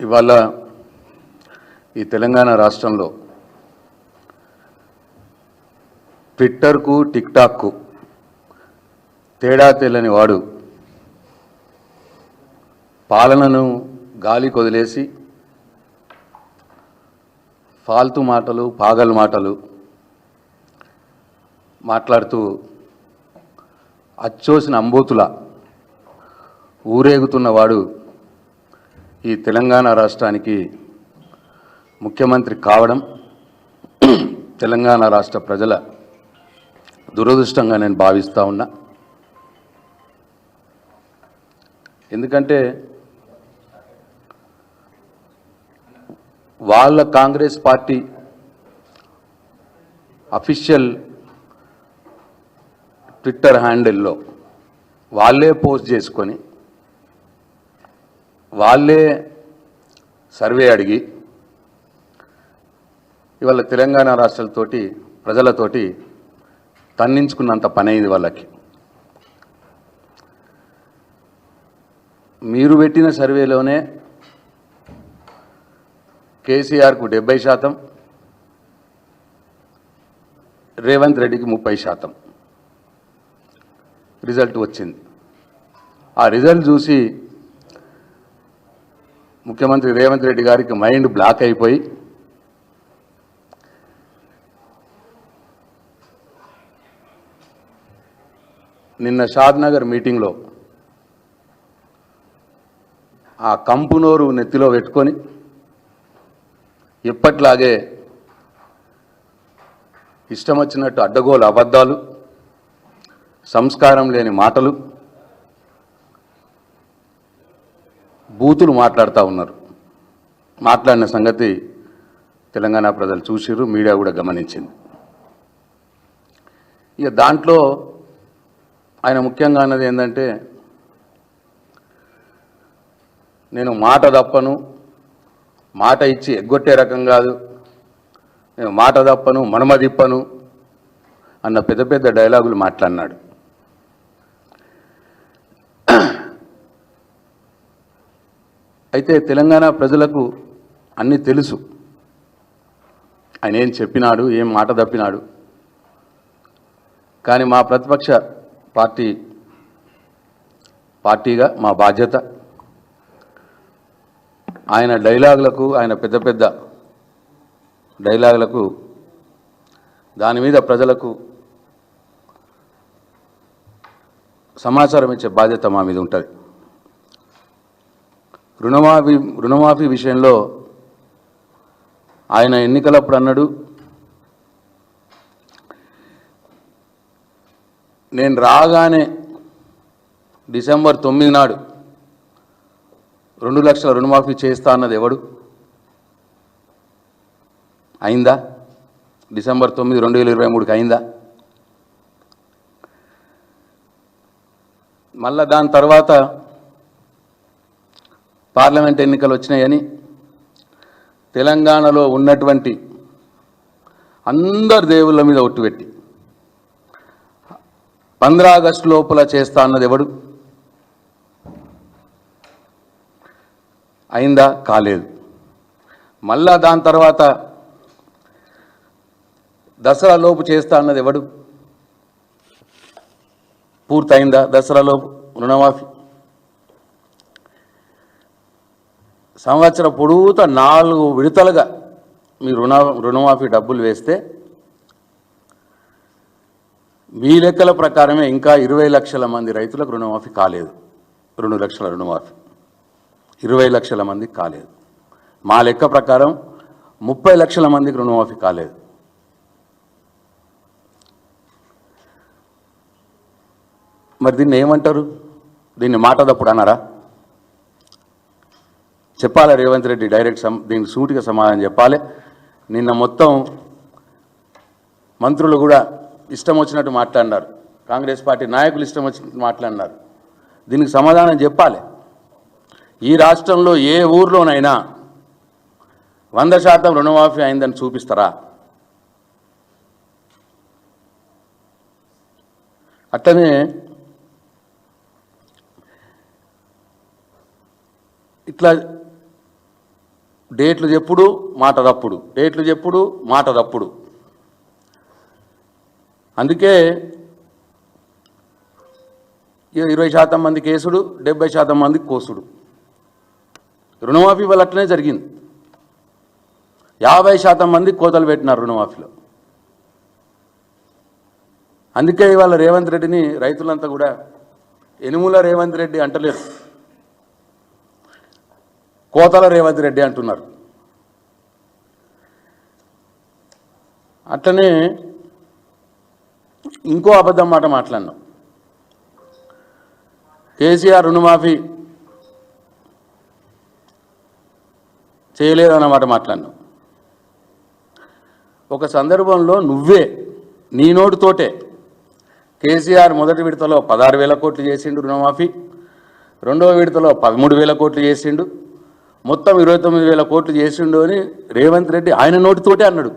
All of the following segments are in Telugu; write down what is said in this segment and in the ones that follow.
ఇవాళ ఈ తెలంగాణ రాష్ట్రంలో ట్విట్టర్కు టిక్టాక్కు తేడా తెల్లని వాడు పాలనను గాలి కొదిలేసి ఫాల్తు మాటలు పాగల్ మాటలు మాట్లాడుతూ అచ్చోసిన అంబోతుల ఊరేగుతున్నవాడు ఈ తెలంగాణ రాష్ట్రానికి ముఖ్యమంత్రి కావడం తెలంగాణ రాష్ట్ర ప్రజల దురదృష్టంగా నేను భావిస్తూ ఉన్నా. ఎందుకంటే వాళ్ళ కాంగ్రెస్ పార్టీ అఫీషియల్ ట్విట్టర్ హ్యాండిల్లో వాళ్ళే పోస్ట్ చేసుకొని వాళ్ళే సర్వే అడిగి ఇవాళ తెలంగాణ రాష్ట్రాలతోటి ప్రజలతోటి తన్నించుకున్నంత పని అయింది వాళ్ళకి. మీరు పెట్టిన సర్వేలోనే కేసీఆర్కు డెబ్బై శాతం రేవంత్ రెడ్డికి ముప్పై శాతం రిజల్ట్ వచ్చింది. ఆ రిజల్ట్ చూసి ముఖ్యమంత్రి రేవంత్ రెడ్డి గారికి మైండ్ బ్లాక్ అయిపోయి నిన్న షాద్నగర్ మీటింగ్లో ఆ కంపునోరు నెత్తిలో పెట్టుకొని ఎప్పట్లాగే ఇష్టం వచ్చినట్టు అడ్డగోలు అబద్ధాలు సంస్కారం లేని మాటలు బూతులు మాట్లాడుతూ ఉన్నారు. మాట్లాడిన సంగతి తెలంగాణ ప్రజలు చూసిర్రు మీడియా కూడా గమనించింది. ఇక దాంట్లో ఆయన ముఖ్యంగా అన్నది ఏంటంటే నేను మాట తప్పను మాట ఇచ్చి ఎగ్గొట్టే రకం కాదు నేను మాట తప్పను మనమదిప్పను అన్న పెద్ద పెద్ద డైలాగులు మాట్లాడినాడు. అయితే తెలంగాణ ప్రజలకు అన్నీ తెలుసు. ఆయన ఏం చెప్పినాడు ఏం మాట తప్పినాడు. కానీ మా ప్రతిపక్ష పార్టీ పార్టీగా మా బాధ్యత. ఆయన డైలాగులకు ఆయన పెద్ద పెద్ద డైలాగులకు దాని మీద ప్రజలకు సమాచారం ఇచ్చే బాధ్యత మా మీద ఉంటుంది. రుణమాఫీ రుణమాఫీ విషయంలో ఆయన ఎన్నికలప్పుడు అన్నాడు నేను రాగానే డిసెంబర్ తొమ్మిది నాడు రెండు లక్షల రుణమాఫీ చేస్తా అన్నది ఎవడు? అయిందా? డిసెంబర్ తొమ్మిది రెండు వేల ఇరవై మూడుకి అయిందా? మళ్ళా దాని తర్వాత పార్లమెంట్ ఎన్నికలు వచ్చినాయని తెలంగాణలో ఉన్నటువంటి అందరు దేవుళ్ళ మీద ఒట్టుపెట్టి పంద్రా ఆగస్టు లోపల చేస్తా అన్నది ఎవడు? అయిందా? కాలేదు. మళ్ళా దాని తర్వాత దసరా లోపు చేస్తా అన్నది ఎవడు? పూర్తయిందా దసరా లోపు? రుణమాఫీ? సంవత్సరం పొడుగుతా నాలుగు విడతలుగా మీ రుణ రుణమాఫీ డబ్బులు వేస్తే మీ లెక్కల ప్రకారమే ఇంకా ఇరవై లక్షల మంది రైతులకు రుణమాఫీ కాలేదు. రెండు లక్షల రుణమాఫీ. ఇరవై లక్షల మందికి కాలేదు. మా లెక్క ప్రకారం ముప్పై లక్షల మందికి రుణమాఫీ కాలేదు. మరి దీన్ని ఏమంటారు? దీన్ని మాట తప్పుడు అన్నారా? చెప్పాలి రేవంత్ రెడ్డి డైరెక్ట్ సమ్ దీనికి సూటిగా సమాధానం చెప్పాలి. నిన్న మొత్తం మంత్రులు కూడా ఇష్టం వచ్చినట్టు మాట్లాడినారు. కాంగ్రెస్ పార్టీ నాయకులు ఇష్టం వచ్చినట్టు మాట్లాడినారు. దీనికి సమాధానం చెప్పాలి. ఈ రాష్ట్రంలో ఏ ఊర్లోనైనా వంద శాతం రుణమాఫీ అయిందని చూపిస్తారా? అట్లనే ఇట్లా డేట్లు చెప్పుడు మాట తప్పుడు డేట్లు చెప్పుడు మాట తప్పుడు అందుకే ఇరవై శాతం మంది కేసుడు డెబ్బై శాతం మంది కోసుడు. రుణమాఫీ వల్ల అట్లనే జరిగింది. యాభై శాతం మంది కోతలు పెట్టినారు రుణమాఫీలో. అందుకే ఇవాళ రేవంత్ రెడ్డిని రైతులంతా కూడా ఎనుముల రేవంత్ రెడ్డి అంటలేరు. కోతల రేవంత్ రెడ్డి అంటున్నారు. అట్లనే ఇంకో అబద్ధం మాట మాట్లాడినాం. కేసీఆర్ రుణమాఫీ చేయలేదన్నమాట మాట్లాడినాం. ఒక సందర్భంలో నువ్వే నీ నోటితోటే కేసీఆర్ మొదటి విడతలో పదహారు వేల కోట్లు చేసిండు రుణమాఫీ రెండవ విడతలో పదమూడు వేల కోట్లు చేసిండు మొత్తం ఇరవై తొమ్మిది వేల కోట్లు చేసిండు అని రేవంత్ రెడ్డి ఆయన నోటితోటే అన్నాడు.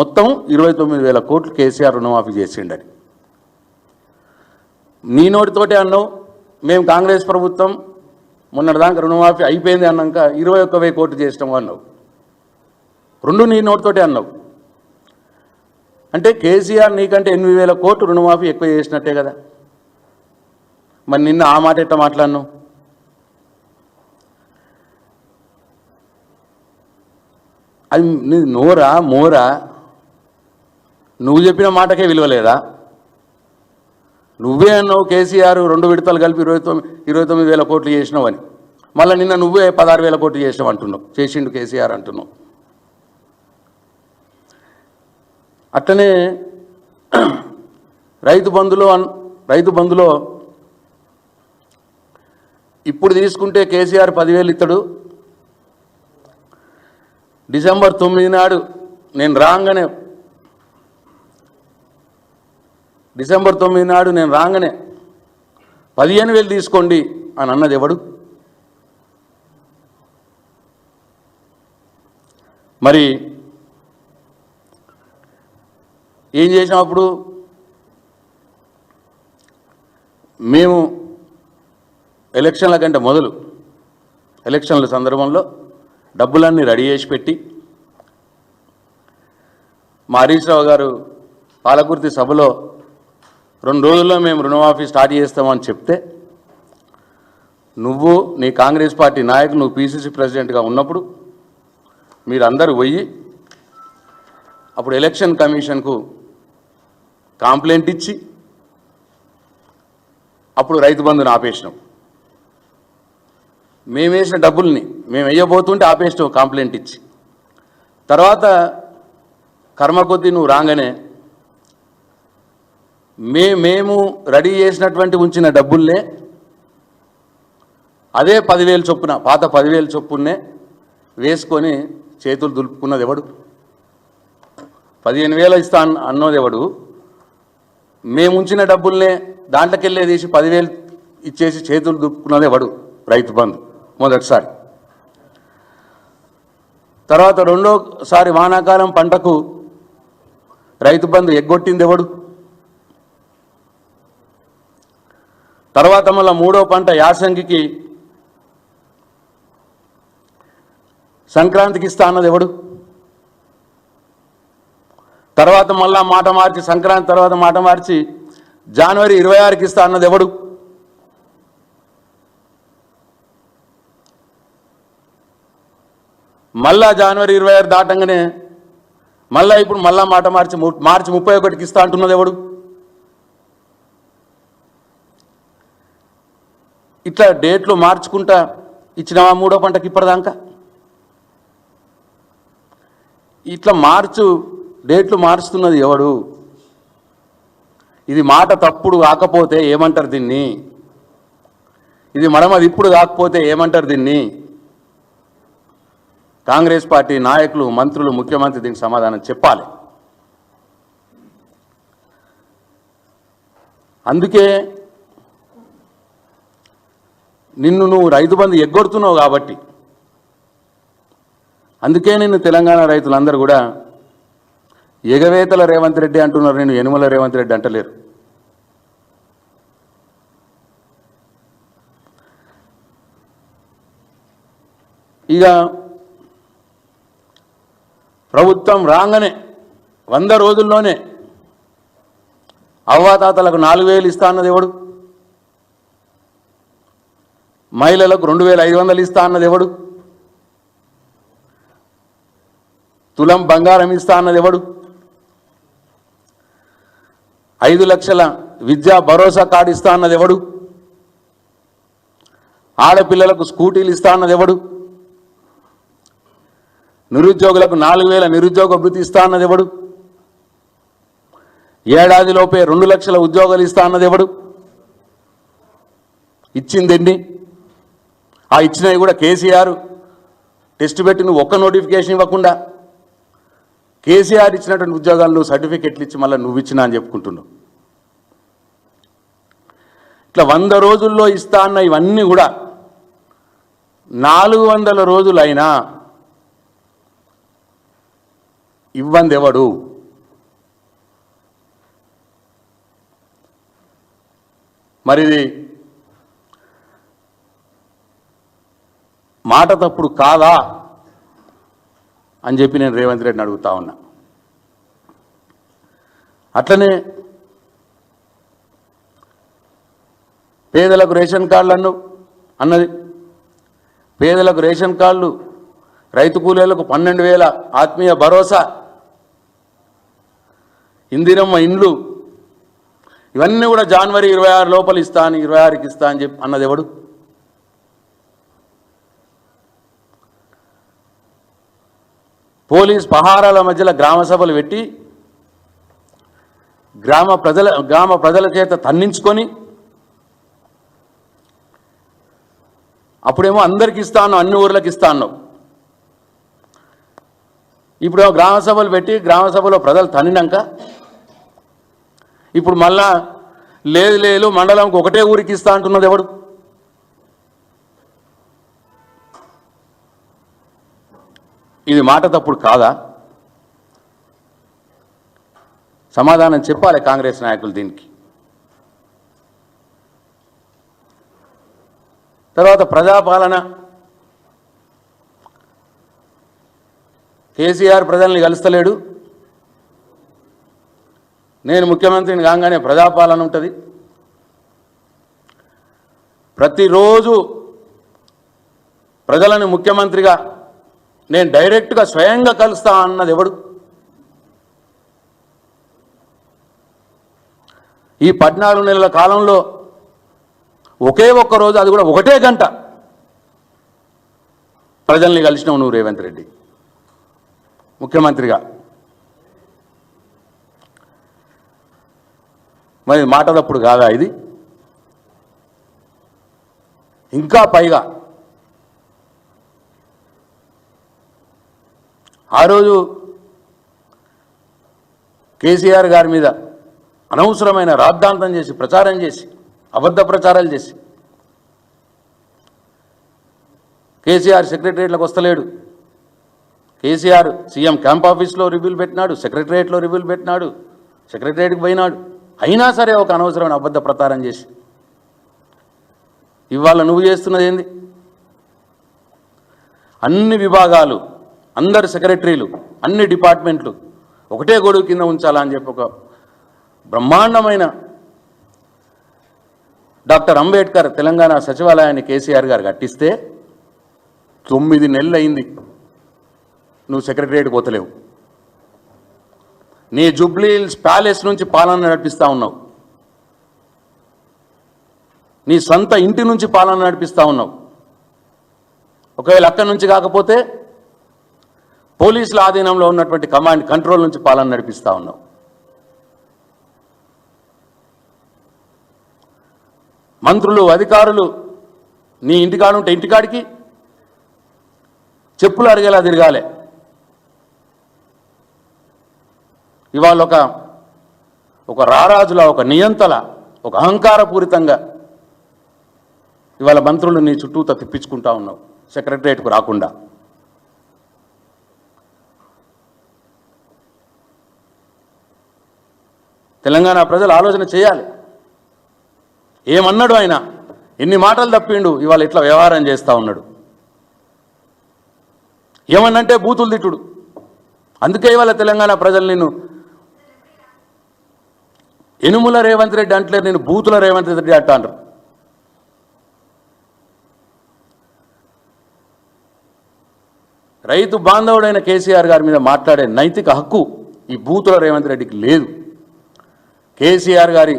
మొత్తం ఇరవై తొమ్మిది వేల కోట్లు కేసీఆర్ రుణమాఫీ చేసిండని. నీ నోటితోటే అన్నావు మేము కాంగ్రెస్ ప్రభుత్వం మొన్నటిదాకా రుణమాఫీ అయిపోయింది అన్నాక ఇరవై ఒక్క వెయ్యి కోట్లు చేసినాము అన్నావు. రెండు నీ నోటితోటే అన్నావు. అంటే కేసీఆర్ నీకంటే ఎనిమిది వేల కోట్లు రుణమాఫీ ఎక్కువ చేసినట్టే కదా. మరి నిన్న ఆ మాట ఎట్ట మాట్లాడినావు? అది నోరా మోరా? నువ్వు చెప్పిన మాటకే విలువ లేదా నువ్వే అన్నావు కేసీఆర్ రెండు విడతలు కలిపి ఇరవై తొమ్మిది ఇరవై తొమ్మిది వేల కోట్లు చేసినావు అని. మళ్ళీ నిన్న నువ్వే పదహారు వేల కోట్లు చేసినావు అంటున్నావు. చేసిండు కేసీఆర్ అంటున్నావు. అట్లనే రైతు బంధులో అన్- రైతు బంధులో ఇప్పుడు తీసుకుంటే కేసీఆర్ పదివేలు ఇస్తాడు డిసెంబర్ తొమ్మిది నాడు నేను రాగానే. డిసెంబర్ తొమ్మిది నాడు నేను రాగానే. పదిహేను వేలు తీసుకోండి అని అన్నది ఎవడు? మరి ఏం చేసాం అప్పుడు? మేము ఎలక్షన్ల కంటే మొదలు. ఎలక్షన్ల సందర్భంలో డబ్బులన్నీ రెడీ చేసి పెట్టి మా హరీష్ రావు గారు పాలకుర్తి సభలో రెండు రోజుల్లో మేము రుణమాఫీ స్టార్ట్ చేస్తామని చెప్తే నువ్వు నీ కాంగ్రెస్ పార్టీ నాయకులు నువ్వు పీసీసీ ప్రెసిడెంట్గా ఉన్నప్పుడు మీరందరూ పోయి అప్పుడు ఎలక్షన్ కమిషన్కు కాంప్లైంట్ ఇచ్చి అప్పుడు రైతు బంధుని ఆపేసినాం. మేము వేసిన డబ్బుల్ని మేము వేయబోతుంటే ఆపేసినాం కంప్లైంట్ ఇచ్చి. తర్వాత కర్మ కొద్దీ నువ్వు రాగానే మే మేము రెడీ చేసినటువంటి ఉంచిన డబ్బుల్నే అదే పదివేలు చొప్పున పాత పదివేలు చొప్పునే వేసుకొని చేతులు దులుపుకున్నది ఎవడు? పదిహేను వేలు ఇస్తా అన్నది ఎవడు? మేము ఉంచిన డబ్బుల్నే దాంట్లోకెళ్ళే తీసి పదివేలు ఇచ్చేసి చేతులు దులుపుకున్నది ఎవడు? రైతు బంధు. మొదటిసారి. తర్వాత రెండోసారి వానాకాలం పంటకు రైతు బంధు ఎగ్గొట్టింది ఎవడు తర్వాత మళ్ళీ మూడో పంట యాసంగికి సంక్రాంతికి ఇస్తా అన్నది ఎవడు తర్వాత మళ్ళా మాట మార్చి సంక్రాంతి తర్వాత మాట మార్చి జనవరి ఇరవై ఆరుకి ఇస్తా అన్నది ఎవడు మళ్ళా జనవరి ఇరవై ఆరు దాటంగానే మళ్ళా ఇప్పుడు మళ్ళా మాట మార్చి మార్చి ముప్పై ఒకటికి ఇస్తా అంటున్నది ఎవడు? ఇట్లా డేట్లు మార్చుకుంటా ఇచ్చినావా మూడో పంటకి ఇప్పటిదాకా? ఇట్లా మార్చు డేట్లు మార్చుతున్నది ఎవడు? ఇది మాట తప్పుడు కాకపోతే ఏమంటారు దీన్ని? ఇది మడమది ఇప్పుడు కాకపోతే ఏమంటారు దీన్ని? కాంగ్రెస్ పార్టీ నాయకులు మంత్రులు ముఖ్యమంత్రి దీనికి సమాధానం చెప్పాలి. అందుకే నిన్ను నువ్వు రైతు బంధు ఎగ్గొడుతున్నావు కాబట్టి అందుకే నిన్ను తెలంగాణ రైతులందరూ కూడా ఎగవేతల రేవంత్ రెడ్డి అంటున్నారు నేను యనుమల రేవంత్ రెడ్డి అంటలేరు. ఇక ప్రభుత్వం రాగానే వంద రోజుల్లోనే అవ్వాతాతలకు నాలుగు వేలు ఇస్తా అన్నది ఎవడు? మహిళలకు రెండు వేల ఐదు వందలు ఇస్తా అన్నది ఎవడు? తులం బంగారం ఇస్తా అన్నది ఎవడు? ఐదు లక్షల విద్యా భరోసా కార్డు ఇస్తా అన్నది ఎవడు? ఆడపిల్లలకు స్కూటీలు ఇస్తా అన్నది ఎవడు? నిరుద్యోగులకు నాలుగు వేల నిరుద్యోగ భృతి ఇస్తా అన్నది ఎవడు? ఏడాదిలోపే రెండు లక్షల ఉద్యోగాలు ఇస్తా అన్నది ఎవడు? ఇచ్చిందండి ఆ ఇచ్చినవి కూడా కేసీఆర్. టెస్ట్ పెట్టి నువ్వు ఒక్క నోటిఫికేషన్ ఇవ్వకుండా కేసీఆర్ ఇచ్చినటువంటి ఉద్యోగాలు నువ్వు సర్టిఫికెట్లు ఇచ్చి మళ్ళీ నువ్వు ఇచ్చినా అని చెప్పుకుంటున్నావు. ఇట్లా వంద రోజుల్లో ఇస్తా అన్న ఇవన్నీ కూడా నాలుగు వందల రోజులైనా ఇవ్వంది ఎవడు మరి మాట తప్పుడు కాదా? అని చెప్పి నేను రేవంత్ రెడ్డిని అడుగుతా ఉన్నా. అట్లనే పేదలకు రేషన్ కార్డులు అన్ను అన్నది. పేదలకు రేషన్ కార్డులు రైతు కూలీలకు పన్నెండు వేల ఆత్మీయ భరోసా. ఇందిరమ్మ ఇండ్లు. ఇవన్నీ కూడా జనవరి ఇరవై ఆరు లోపల ఇస్తాను ఇరవై ఆరుకి ఇస్తా అని చెప్పి అన్నది ఎవడు? పోలీస్ పహారాల మధ్యలో గ్రామ సభలు పెట్టి గ్రామ ప్రజల గ్రామ ప్రజల చేత తన్నించుకొని అప్పుడేమో అందరికి ఇస్తాను అన్ని ఊర్లకు ఇస్తాను ఇప్పుడు గ్రామ సభలు పెట్టి గ్రామ సభలో ప్రజలు తనినాక ఇప్పుడు మళ్ళా లేదు లేదు మండలంకి ఒకటే ఊరికి ఇస్తా అంటున్నది ఎవడు? ఇది మాట తప్పుడు కాదా? సమాధానం చెప్పాలి కాంగ్రెస్ నాయకులు దీనికి. తర్వాత ప్రజాపాలన కేసీఆర్ ప్రజల్ని కలుస్తలేడు. నేను ముఖ్యమంత్రిని కాగానే ప్రజాపాలన ఉంటుంది. ప్రతిరోజు ప్రజలను ముఖ్యమంత్రిగా నేను డైరెక్ట్గా స్వయంగా కలుస్తా అన్నది ఎవడు? ఈ పద్నాలుగు నెలల కాలంలో ఒకే ఒక్క రోజు అది కూడా ఒకటే గంట ప్రజల్ని కలిసినావు నువ్వు రేవంత్ రెడ్డి. ముఖ్యమంత్రిగా. మరి మాటలప్పుడు కాదా ఇది? ఇంకా పైగా ఆ రోజు కేసీఆర్ గారి మీద అనవసరమైన రాద్ధాంతం చేసి ప్రచారం చేసి అబద్ధ ప్రచారాలు చేసి కేసీఆర్ సెక్రటరీలకు వస్తలేడు. కేసీఆర్ సీఎం క్యాంప్ ఆఫీస్లో రివ్యూలు పెట్టినాడు సెక్రటరియట్లో రివ్యూలు పెట్టినాడు సెక్రటరియట్కి పోయినాడు. అయినా సరే ఒక అనవసరమైన అబద్ధ ప్రచారం చేసి. ఇవాళ నువ్వు చేస్తున్నది ఏంది? అన్ని విభాగాలు అందరు సెక్రటరీలు అన్ని డిపార్ట్మెంట్లు ఒకటే గొడుగు కింద ఉంచాలా అని చెప్పి ఒక బ్రహ్మాండమైన డాక్టర్ అంబేద్కర్ తెలంగాణ సచివాలయాన్ని కేసీఆర్ గారు కట్టిస్తే తొమ్మిది నెలలు అయింది నువ్వు సెక్రటరియట్ పోతలేవు. నీ జూబ్లీహిల్స్ ప్యాలెస్ నుంచి పాలన నడిపిస్తూ ఉన్నావు. నీ సొంత ఇంటి నుంచి పాలన నడిపిస్తూ ఉన్నావు. ఒకవేళ అక్కడి నుంచి కాకపోతే పోలీసుల ఆధీనంలో ఉన్నటువంటి కమాండ్ కంట్రోల్ నుంచి పాలన నడిపిస్తూ ఉన్నావు. మంత్రులు అధికారులు నీ ఇంటికాడు ఉంటే ఇంటికాడికి చెప్పులు అడిగేలా తిరగాలి. ఇవాళ ఒక ఒక రారాజుల ఒక నియంతల ఒక అహంకారపూరితంగా ఇవాళ మంత్రులు నీ చుట్టూత తిప్పించుకుంటా ఉన్నావు సెక్రటరియట్కు రాకుండా. తెలంగాణ ప్రజలు ఆలోచన చేయాలి. ఏమన్నాడు ఆయన? ఎన్ని మాటలు తప్పిండు? ఇవాళ ఇట్లా వ్యవహారం చేస్తూ ఉన్నాడు. ఏమన్నంటే బూతులు తిట్టుడు. అందుకే ఇవాళ తెలంగాణ ప్రజలు నేను ఇనుముల రేవంత్ రెడ్డి అంటలేరు నేను బూతుల రేవంత్ రెడ్డి అంటాను రైతు బాంధవుడైన కేసీఆర్ గారి మీద మాట్లాడే నైతిక హక్కు ఈ బూతుల రేవంత్ రెడ్డికి లేదు. కేసీఆర్ గారి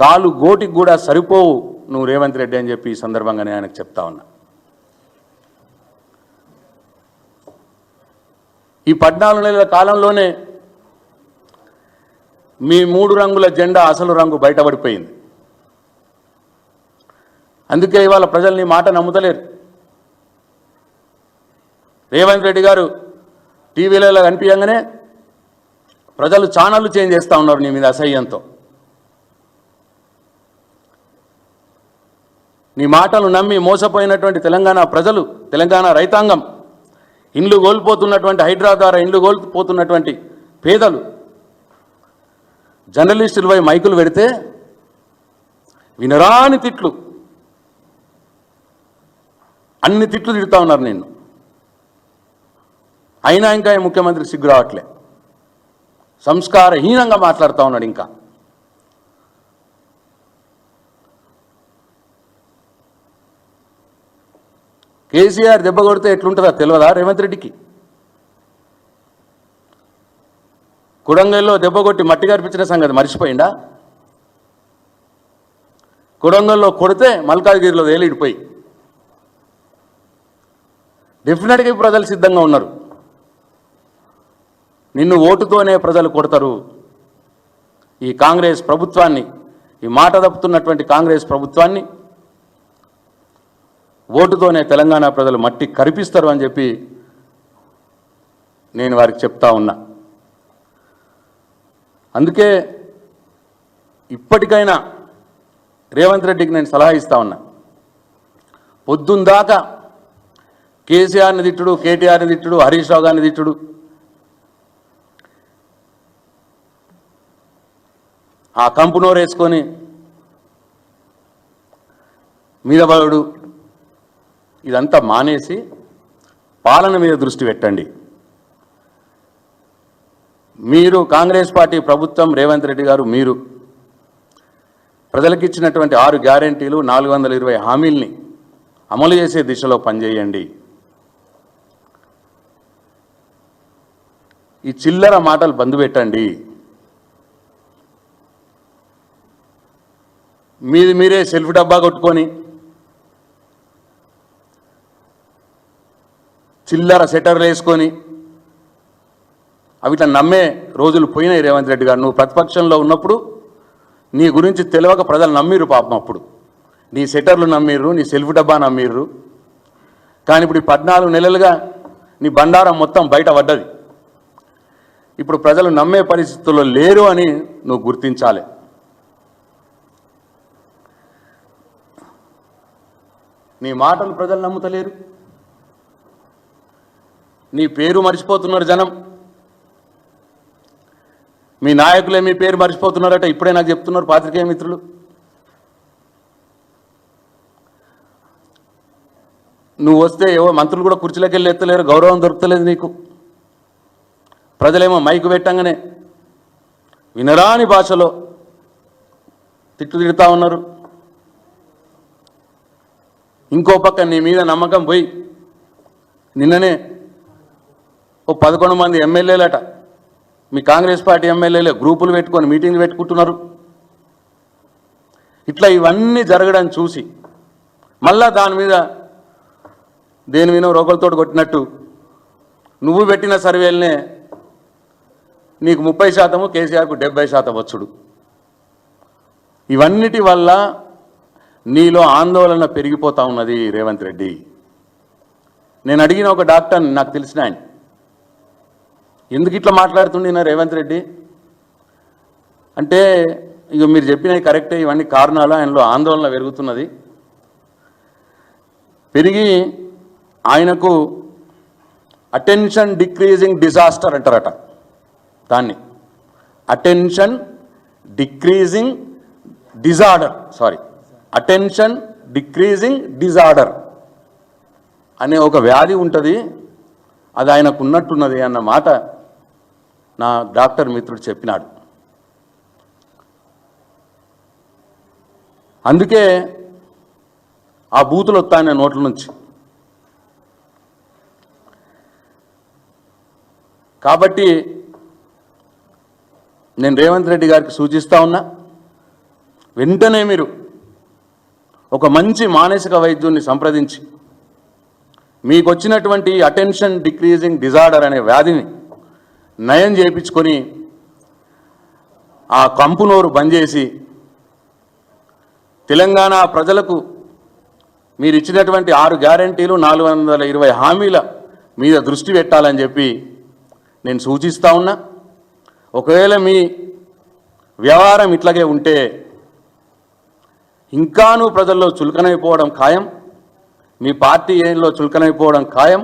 కాలు గోటికి కూడా సరిపోవు నువ్వు రేవంత్ రెడ్డి అని చెప్పి ఈ సందర్భంగానే ఆయనకు చెప్తా ఉన్నా. ఈ పద్నాలుగు నెలల కాలంలోనే మీ మూడు రంగుల జెండా అసలు రంగు బయటపడిపోయింది. అందుకే ఇవాళ ప్రజలు నీ మాట నమ్ముతలేరు. రేవంత్ రెడ్డి గారు టీవీలలో కనిపించగానే ప్రజలు ఛానళ్ళు చేంజ్ చేస్తూ ఉన్నారు నీ మీద అసహ్యంతో. నీ మాటలు నమ్మి మోసపోయినటువంటి తెలంగాణ ప్రజలు తెలంగాణ రైతాంగం ఇండ్లు కోల్పోతున్నటువంటి హైడ్రా ద్వారా ఇండ్లు కోల్పోతున్నటువంటి పేదలు జర్నలిస్టులపై మైకులు పెడితే వినరాని తిట్లు. అన్ని తిట్లు తిడుతూ ఉన్నారు నిన్ను. అయినా ఇంకా ఈ ముఖ్యమంత్రి సిగ్గు రావట్లే. సంస్కారహీనంగా మాట్లాడుతూ ఉన్నాడు ఇంకా. కేసీఆర్ దెబ్బ కొడితే ఎట్లుంటుందో తెలియదా రేవంత్ రెడ్డికి? కుడంగల్లో దెబ్బ కొట్టి మట్టి కనిపించిన సంగతి మర్చిపోయిందా? కుడంగల్లో కొడితే మల్కాజ్గిరిలో వేలిడిపోయి. డెఫినెట్గా ప్రజలు సిద్ధంగా ఉన్నారు. నిన్ను ఓటుతోనే ప్రజలు కొడతారు. ఈ కాంగ్రెస్ ప్రభుత్వాన్ని ఈ మాట తప్పుతున్నటువంటి కాంగ్రెస్ ప్రభుత్వాన్ని ఓటుతోనే తెలంగాణ ప్రజలు మట్టి కరిపిస్తారు అని చెప్పి నేను వారికి చెప్తా ఉన్నా. అందుకే ఇప్పటికైనా రేవంత్ రెడ్డికి నేను సలహా ఇస్తా ఉన్నా. పొద్దుందాకా కేసీఆర్ని తిట్టుడు కేటీఆర్ని తిట్టుడు హరీష్ రావు గారిని తిట్టుడు. ఆ కంపు నోరేసుకొని మీదబడు ఇదంతా మానేసి పాలన మీద దృష్టి పెట్టండి. మీరు కాంగ్రెస్ పార్టీ ప్రభుత్వం రేవంత్ రెడ్డి గారు మీరు. ప్రజలకు ఇచ్చినటువంటి ఆరు గ్యారెంటీలు నాలుగు వందల ఇరవై హామీల్ని అమలు చేసే దిశలో పనిచేయండి. ఈ చిల్లర మాటలు బంద్ పెట్టండి. మీది మీరే సెల్ఫ్ డబ్బా కొట్టుకొని చిల్లర సెటర్లు వేసుకొని అవిట్లా నమ్మే రోజులు పోయినాయి రేవంత్ రెడ్డి గారు. నువ్వు ప్రతిపక్షంలో ఉన్నప్పుడు నీ గురించి తెలియక ప్రజలు నమ్మిరు పాపం అప్పుడు. నీ సెటర్లు నమ్మిర్రు నీ సెల్ఫ్ డబ్బా నమ్మిర్రు. కానీ ఇప్పుడు ఈ పద్నాలుగు నెలలుగా నీ బండారం మొత్తం బయట పడ్డది. ఇప్పుడు ప్రజలు నమ్మే పరిస్థితుల్లో లేరు అని నువ్వు గుర్తించాలి. నీ మాటలు ప్రజలు నమ్ముతలేరు. నీ పేరు మర్చిపోతున్నారు జనం. మీ నాయకులే మీ పేరు మర్చిపోతున్నారట ఇప్పుడే నాకు చెప్తున్నారు పాత్రికేయ మిత్రులు. నువ్వు వస్తే ఏవో మంత్రులు కూడా కుర్చీలోకి వెళ్ళి ఎత్తలేరు గౌరవం దొరకలేదు నీకు. ప్రజలేమో మైకు పెట్టంగానే వినరాని భాషలో తిట్టు తిడుతూ ఉన్నారు. ఇంకో పక్క నీ మీద నమ్మకం పోయి నిన్ననే ఓ పదకొండు మంది ఎమ్మెల్యేలట మీ కాంగ్రెస్ పార్టీ ఎమ్మెల్యేలే గ్రూపులు పెట్టుకొని మీటింగ్లు పెట్టుకుంటున్నారు. ఇట్లా ఇవన్నీ జరగడం చూసి మళ్ళా దాని మీద దేని మీద రోగులతో కొట్టినట్టు నువ్వు పెట్టిన సర్వేలనే నీకు ముప్పై శాతము కేసీఆర్కు డెబ్బై శాతం వచ్చుడు. ఇవన్నిటి వల్ల నీలో ఆందోళన పెరిగిపోతా ఉన్నది రేవంత్ రెడ్డి. నేను అడిగిన ఒక డాక్టర్ నాకు తెలిసిన ఆయన. ఎందుకు ఇట్లా మాట్లాడుతుండే రేవంత్ రెడ్డి? అంటే ఇక మీరు చెప్పినవి కరెక్టే ఇవన్నీ కారణాలు ఆయనలో ఆందోళన పెరుగుతున్నది. పెరిగి ఆయనకు అటెన్షన్ డిక్రీజింగ్ డిజాస్టర్ అంటారట దాన్ని. Attention decreasing disorder sorry attention decreasing disorder అనే ఒక వ్యాధి ఉంటుంది అది ఆయనకు ఉన్నట్టున్నది అన్న మాట నా డాక్టర్ మిత్రుడు చెప్పినాడు. అందుకే ఆ బూతులు వస్తాయన్న నోట్ల నుంచి. కాబట్టి నేను రేవంత్ రెడ్డి గారికి సూచిస్తూ ఉన్నా వెంటనే మీరు ఒక మంచి మానసిక వైద్యుని సంప్రదించి మీకు వచ్చినటువంటి అటెన్షన్ డిక్రీజింగ్ డిజార్డర్ అనే వ్యాధిని నయం చేయించుకొని ఆ కంపు నోరు బంద్ చేసి తెలంగాణ ప్రజలకు మీరు ఇచ్చినటువంటి ఆరు గ్యారంటీలు నాలుగు వందల ఇరవై హామీల మీద దృష్టి పెట్టాలని చెప్పి నేను సూచిస్తూ ఉన్నా. ఒకవేళ మీ వ్యవహారం ఇట్లాగే ఉంటే ఇంకాను ప్రజల్లో చులకనైపోవడం ఖాయం. మీ పార్టీ ఏలో చులకనైపోవడం ఖాయం.